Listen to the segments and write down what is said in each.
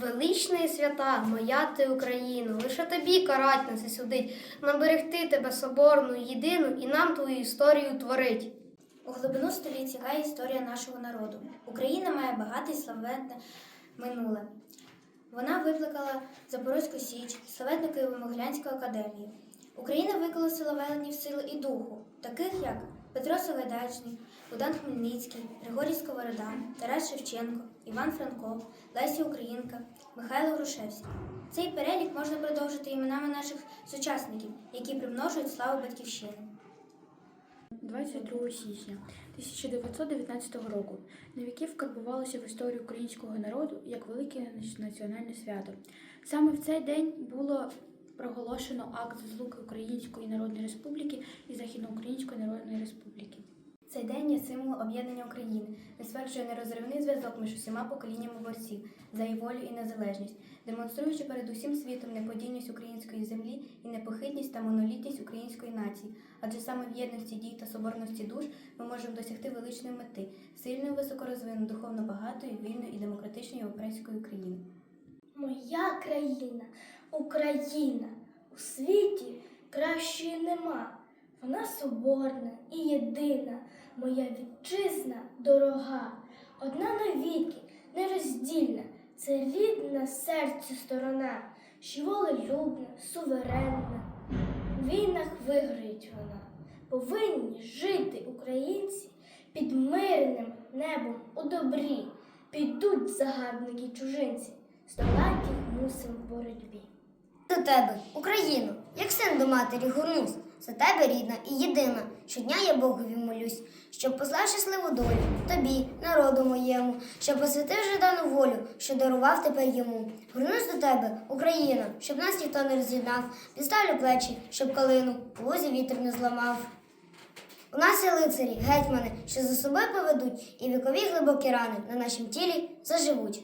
Велична і свята, моя ти Україно, лише тобі карать нас і судить, нам берегти тебе соборну, єдину і нам твою історію творить. У глибину століть сягає історія нашого народу. Україна має багате і славетне минуле. Вона викликала Запорозьку Січ, славетну Києво-Могилянську академію. Україна виколосила веленів сили і духу, таких як Петро Сагайдачний, Богдан Хмельницький, Григорій Сковорода, Тарас Шевченко, Іван Франко, Леся Українка, Михайло Грушевський. Цей перелік можна продовжити іменами наших сучасників, які примножують славу батьківщини. 22 січня 1919 року на віки вкарбувалося в історію українського народу як велике національне свято. Саме в цей день було проголошено акт злуки Української Народної Республіки і Західноукраїнської Народної Республіки. Цей день є символ об'єднання України, не стверджує нерозривний зв'язок між усіма поколіннями борців за її волю і незалежність, демонструючи перед усім світом неподільність української землі і непохитність та монолітність української нації. Адже саме в єдності дій та соборності душ ми можемо досягти величної мети сильної, високорозвиненої, духовно багатої, вільної і демократичної європейської України. Моя країна, Україна, у світі кращої нема. Вона соборна і єдина, моя вітчизна дорога, одна навіки, нероздільна, це рідна серцю сторона, що волелюбна, суверенна. В війнах виграють вона. Повинні жити українці під мирним небом у добрі. Підуть загарбники чужинці, здолати їх мусим в боротьбі. До тебе, Україну, як син до матері горнусь, за тебе рідна і єдина. Щодня я Богові молюсь, щоб послав щасливу долю тобі, народу моєму, щоб посвятив жадану волю, що дарував тепер йому. Горнусь до тебе, Україна, щоб нас ніхто не роз'єднав, підставлю плечі, щоб калину в лузі вітер не зламав. У нас є лицарі, гетьмани, що за собою поведуть, і вікові глибокі рани на нашім тілі заживуть.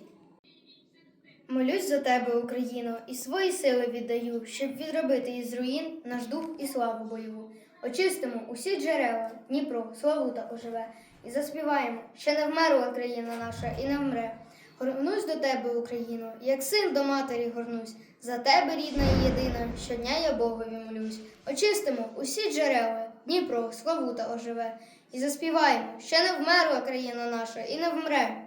Молюсь за тебе, Україно, і свої сили віддаю, щоб відробити із руїн наш дух і славу бойову. Очистимо усі джерела, Дніпро, Славута оживе, і заспіваємо, ще не вмерла країна наша і не вмре. Горнусь до тебе, Україно, як син до матері горнусь. За тебе, рідна і єдина, щодня я Богові молюсь. Очистимо усі джерела, Дніпро, Славута оживе, і заспіваємо, ще не вмерла країна наша і не вмре.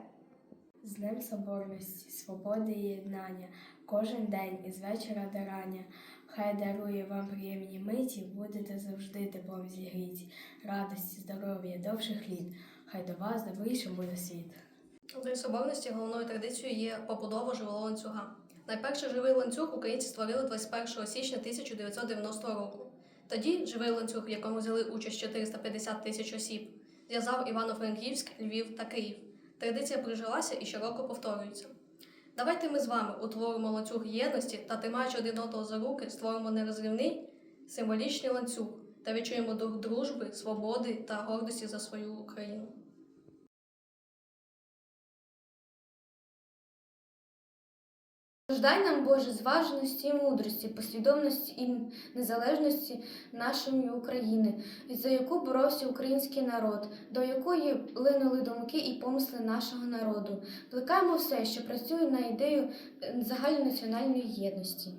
З Днем Соборності, свободи і єднання, кожен день із вечора до рання. Хай дарує вам приємні миті, будете завжди теплом зігріті, радості, здоров'я, довших літ. Хай до вас добрішим буде світ. У День Соборності головною традицією є побудова живого ланцюга. Найперший живий ланцюг українці створили 21 січня 1990 року. Тоді живий ланцюг, в якому взяли участь 450 тисяч осіб, зв'язав Івано-Франківськ, Львів та Київ. Традиція прижилася і щороку повторюється. Давайте ми з вами утворимо ланцюг єдності та, тримаючи один одного за руки, створимо нерозривний символічний ланцюг та відчуємо дух дружби, свободи та гордості за свою Україну. Ждай нам, Боже, зваженості і мудрості, послідовності і незалежності нашої України, за яку боровся український народ, до якої линули думки і помисли нашого народу. Плекаємо все, що працює на ідею е, загальнонаціональної єдності.